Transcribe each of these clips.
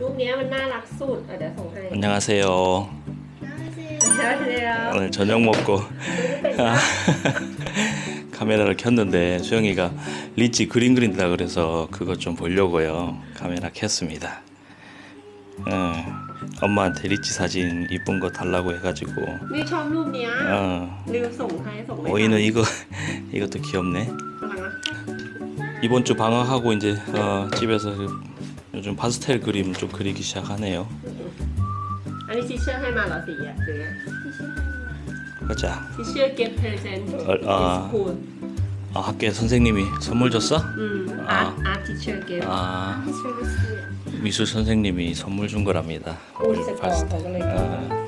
รูปเนี้ยมันน่ารักสุดอ่ะเดี๋ยวส่งให้ 안녕하세요. เดี๋ยวเดี๋ยว 오늘 저녁 먹고 เป็น 카메라를 켰는데 수영이가 리치 그림 그린다 그래서 그것 좀 보려고요. 카메라 켰습니다. 어, 엄마한테 리치 사진 이쁜 거 달라고 해가지고 นี่ชอบรูปเนี้ย 어, ลืมส่งให้ส่งไม่ 오이는 이거 이것도 귀엽네. ทัน 이번 주 방학하고 이제 어, 집에서 요즘 파스텔 그림 좀 그리기 시작하네요. 아니 지시할 말 하세요. 가자. 지시할 게 펠센. 아, 아 학교 선생님이 선물 줬어? 응. 아, 아 지시할 게. 아. 아. 미술 선생님이 선물 준 거랍니다. 파스텔. 아,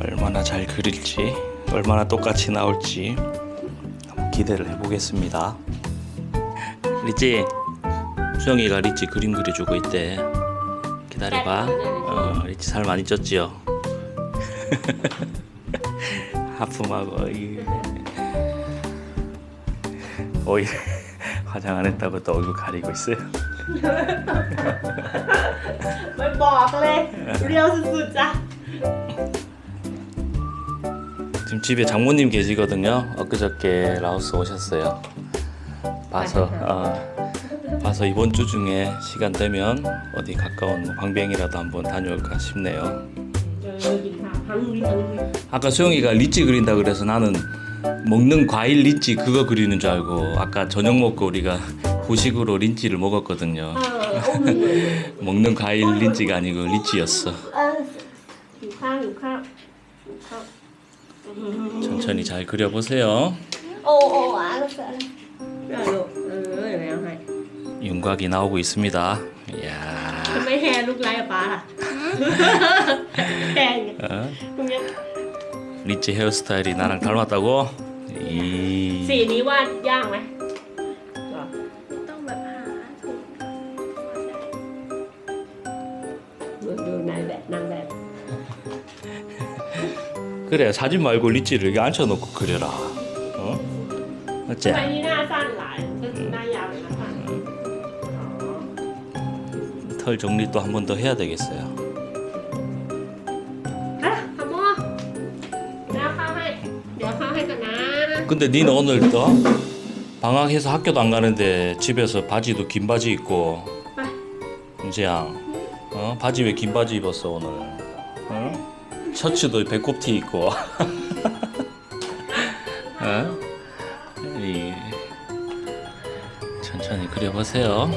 얼마나 잘 그릴지, 얼마나 똑같이 나올지 기대를 해보겠습니다. 리지. 수영이가 리찌 그림 그려주고 있대. 기다려봐. 어, 리찌 살 많이 쪘지요? 하품하고 이 오이 화장 안 했다고 또 얼굴 가리고 있어요. ไม่บอกเลยเรียวสุดๆจ้ะ 지금 집에 장모님 계시거든요. 엊그저께 라오스 오셨어요. 봐서 어, 와서 이번 주 중에 시간 되면 어디 가까운 뭐 방뱅이라도 한번 다녀올까 싶네요. 아까 수영이가 리치 그린다 그래서 나는 먹는 과일 리치 그거 그리는 줄 알고 아까 저녁 먹고 우리가 후식으로 린치를 먹었거든요. 먹는 과일 린치가 아니고 리치였어. 천천히 잘 그려보세요. 어, 어, 알았어, 알았어. 윤곽이 나오고 있습니다. 이야. ทำไมแฮร์ลูกไล่กับป้าล่ะแฮร์ 어? ตรงเนี้ย 리치 헤어스타일이 나랑 닮았다고? 이 สีนี้วาดยากไหมเหรอ ต้องแบบหาถูก ดูดูนายแบบนางแบบ 그래 사진 말고 리치를 여기 앉혀놓고 그려라 어? ทำ 맞지? ไมนี่ 털 정리 또 한 번 더 해야 되겠어요. 근데 니는 오늘 또 방학해서 학교도 안 가는데 집에서 바지도 긴 바지 입고 은지양 어? 바지 왜 긴 바지 입었어 오늘 어? 셔츠도 배꼽티 입고 어? 이... 천천히 그려보세요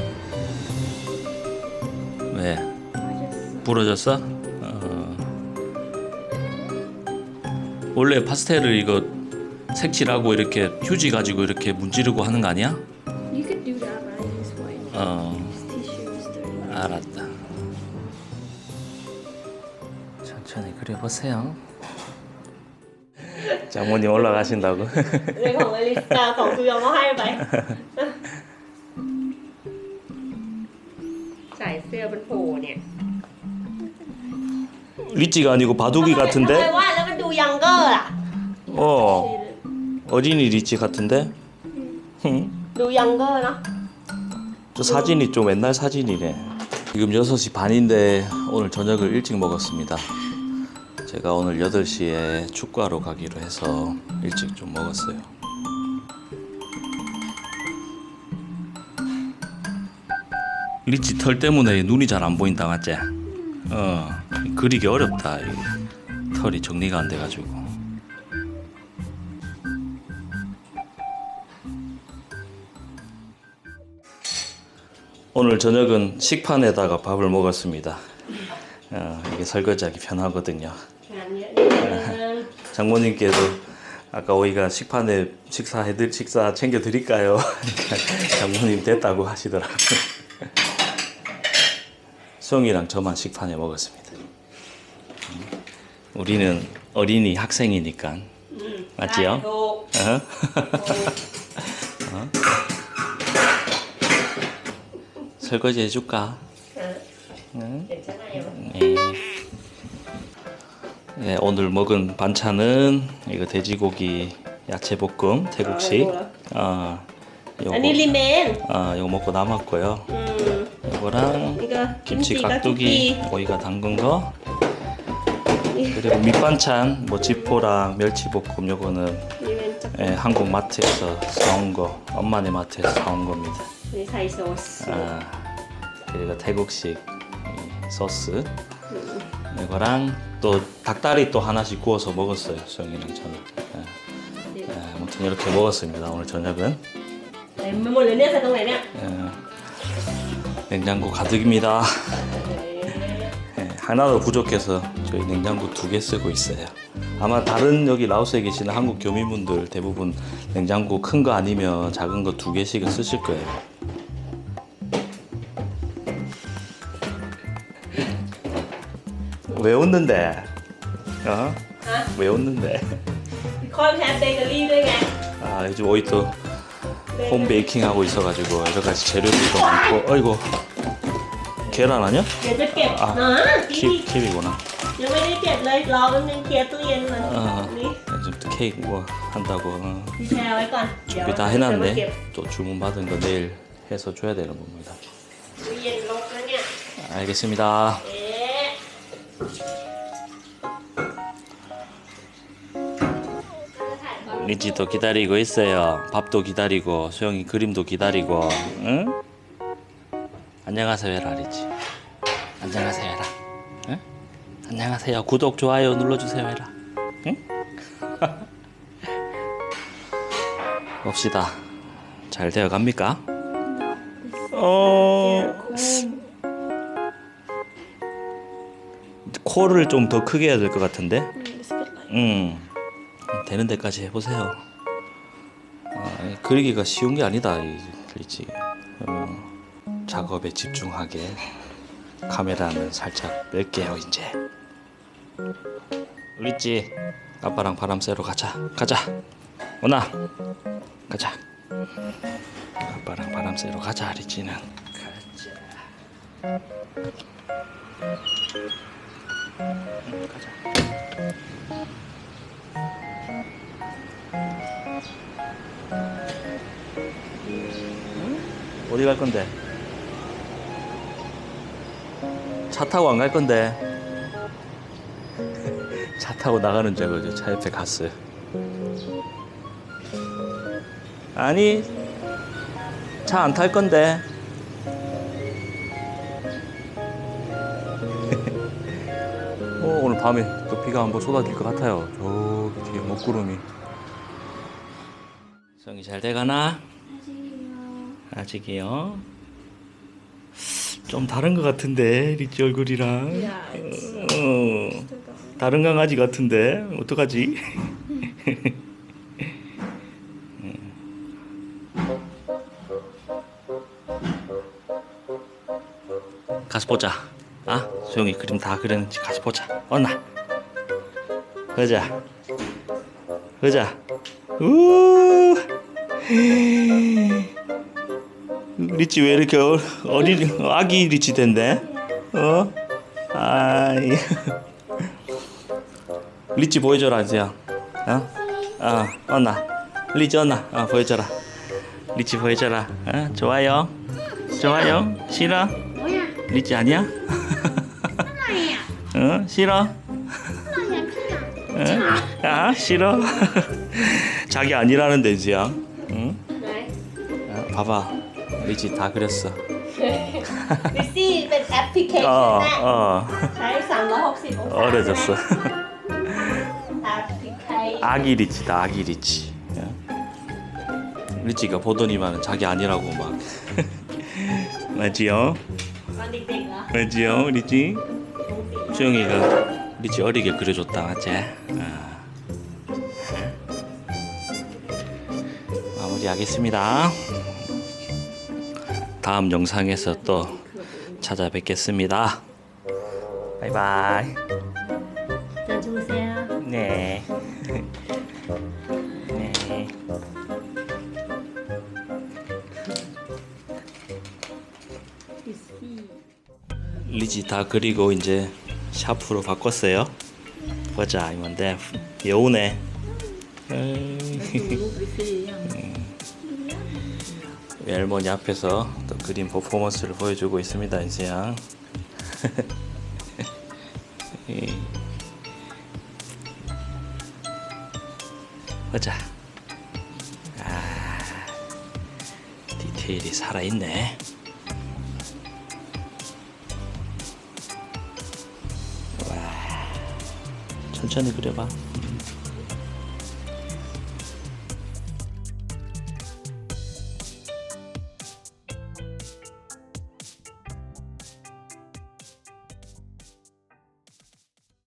네. 왜? 부러졌어? 어. 원래 파스텔을 이거 색칠하고 이렇게 휴지 가지고 이렇게 문지르고 하는 거 아니야? 어. 알았다. 천천히 그려보세요. 장모님 올라가신다고. 내가 멀리 있다. 정수영 할발. องซูยองก็ให้ไป ใส่เสื้อเป็นโผล่เนี่ย 리찌가 아니고 바둑이 ทำไม 같은데? ว่าแล้วมันดูยังเกอร์อ่ะ 어 어린이 리찌 같은데? 응? ดูยังเกอร์เนาะ 저 사진이 좀 옛날 사진이네. 지금 6시 반인데 오늘 저녁을 일찍 먹었습니다. 제가 오늘 8시에 축구하러 가기로 해서 일찍 좀 먹었어요. 리치 털 때문에 눈이 잘 안 보인다 맞지? 어 그리기 어렵다 이 털이 정리가 안 돼가지고 오늘 저녁은 식판에다가 밥을 먹었습니다 어, 이게 설거지하기 편하거든요 장모님께도 아까 오이가 식판에 식사해드 식사 챙겨 드릴까요? 장모님 됐다고 하시더라고요. 수영이랑 저만 식판에 먹었습니다. 음. 우리는 어린이 학생이니까 맞지요? 어? 네. 어? 설거지 해줄까? 네. 괜찮아요. 네. 네, 오늘 먹은 반찬은 이거 돼지고기 야채 볶음 아, 태국식. 아, 요거, 아닐리맨. 아, 요거 먹고 남았고요. 음. 요거랑 이거 김치 깍두기 오이가 담근 거. 그리고 밑반찬 뭐 지포랑 멸치볶음 요거는 예, 한국 마트에서 사온 거 엄마네 마트에서 사온 겁니다. 이 사이 소스. 아, 그리고 태국식 이 소스. 이거랑 또 닭다리 또 하나씩 구워서 먹었어요 수영이랑 저는. 예. 예, 아무튼 이렇게 먹었습니다 오늘 저녁은. Em 냉장고 가득입니다 네. 예, 하나도 부족해서 저희 냉장고 두 개 쓰고 있어요. 아마 다른 여기 라오스에 계시는 한국 교민분들 대부분 냉장고 큰 거 아니면 작은 거 두 개씩은 쓰실 거예요. 왜 웃는데? 어? Hả? 왜 웃는데? 아 요즘 오이 또 홈 베이킹 하고 있어가지고 여러 가지 재료들도 많고. 어이구 계란 아니야? 킵이구나. Yên mà. 어, Đi. 요즘 또 케이크 뭐 한다고. 어. 준비 다 해놨네. 또 주문 받은 거 내일 해서 줘야 되는 겁니다. 알겠습니다. Để. 리지도 기다리고 있어요. 밥도 기다리고 수영이 그림도 기다리고. 응? 안녕하세요 해라 리지. 안녕하세요 해라. 응? 안녕하세요. 구독 좋아요 눌러주세요 해라. 응? 봅시다. 잘 되어 갑니까? 어. 코를 좀 더 크게 해야 될 것 같은데. 음 되는 데까지 해보세요. 아, 이 그리기가 쉬운 게 아니다 이 글리지. 어, 작업에 집중하게 카메라는 살짝 뺄게요 이제. 글리지 아빠랑 바람 쐬러 가자. 가자. 오나 가자. 아빠랑 바람 쐬러 가자 리지는. 가자. 어디 갈 건데? 차 타고 안 갈 건데? 차 타고 나가는 줄 알고 차 옆에 갔어요. 아니, 차 안 탈 건데. 어, 오늘 밤에 또 비가 한번 쏟아질 것 같아요. 저기 뒤에 먹구름이. 성이 잘 돼가나? 아직이요. 좀 다른 것 같은데 리치 얼굴이랑. it's 어. 다른 강아지 같은데 어떡하지? 가서 보자. 아, 소영이 그림 다 그렸는지 가서 보자. 언나. 보자. 보자. 우. 리치 왜 이렇게 어, 어린 아기 리치 된대? 어? 아이. 리치 보여줘라 이제야. 어? 어, 언나. 리치 언나. 어, 보여줘라. 리치 보여줘라. 어? 좋아요. 좋아요. 싫어? 리치 아니야? 어? 싫어? 응? 아 싫어? 자기 아니라는데 이제야. 응? 아, 봐봐. 리치 다 그렸어. Receiveเป็น application 어, นะ 어. ใช้360องศา 어려졌어. application 아기 리치다, 아기 리치. 예? 리치가 보더니만 자기 아니라고 막. 맞지요? ตอนเด็กๆเหรอ 맞지요, 리치? ปกติ 수영이가 리치 어리게 그려줬다, 맞지? 아. 마무리하겠습니다. 다음 영상에서 또 찾아뵙겠습니다. 바이바이. 잘 주무세요. 네. 네. 네. 리지 다 그리고 이제 샤프로 바꿨어요. 보자 이건데 여우네. 음. 음. 음. 외할머니 앞에서 그림 퍼포먼스를 보여주고 있습니다, 인수양. 예. 보자. 아, 디테일이 살아있네. 와, 천천히 그려봐.